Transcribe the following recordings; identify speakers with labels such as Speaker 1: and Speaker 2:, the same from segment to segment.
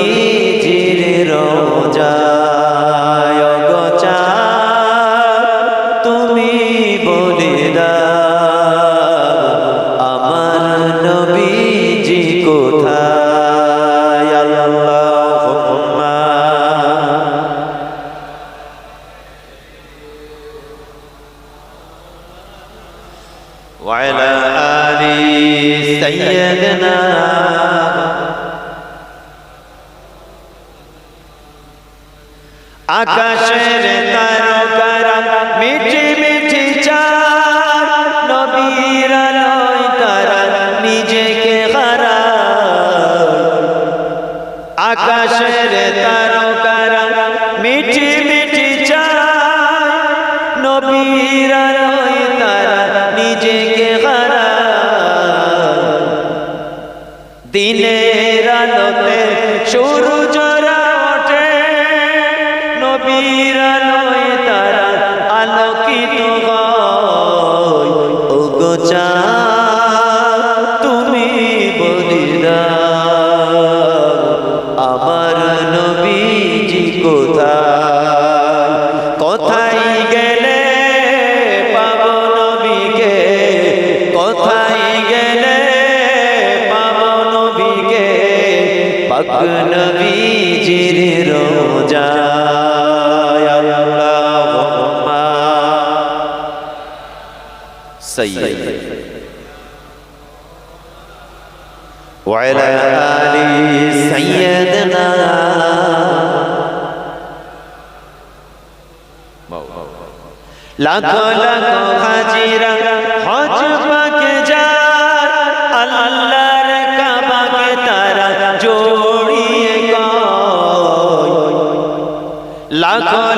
Speaker 1: নবীজির রোজায় গচা তুমি বলে দাও আমার নবীজি কোথায় আল্লাহুম্মা وعلى آل سيدنا আকাশের তারকারা, মিঠি মিঠি চার নবীর তারা নিজেকে হারায়। আকাশের তারকারা, মিঠি মিঠি চার নবীর তারা নিজেকে হারায়। দিনের আলোতে ওঠে নবীর আলোয় তারা আলোকিত হয়। ও তুমি বলি আমার নবীজি গেলে পাবো নবীকে? কোথায় গেলে পাবো নবীকে? পাক নবীজির রোজায় সাইয়্যিদ وعلى آل سيدنا লাখো লাখো হাজিরা হজ পাকে যায় আল্লাহর কাবাকে তারা জড়িয়ে কয় লাখো লাখো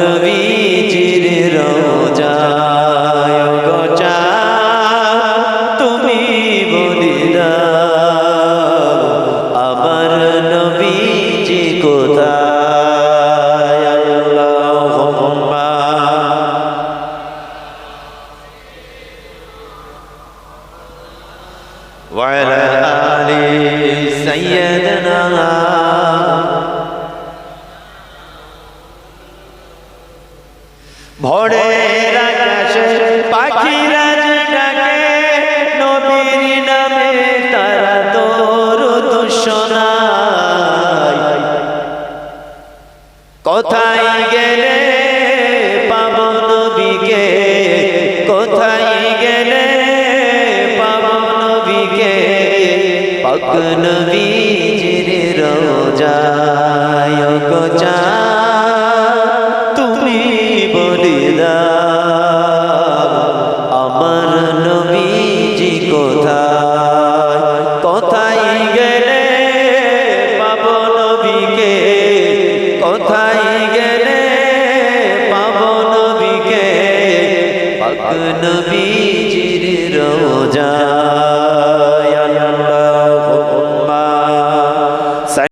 Speaker 1: নবীজির রোজায় গচা তুমি বলি দাও আমার নবীজি কোথায় আল্লাহুম্মা وعلى آل سيدنا ভোরের আকাশে পাখিরা ডাকে নবীর নামে তারা তোর শোনায়। কোথায় গেলে পাব নবীকে? কোথায় গেলে পাব নবীকে? পাক নবীজির রোজায় গোচা নবী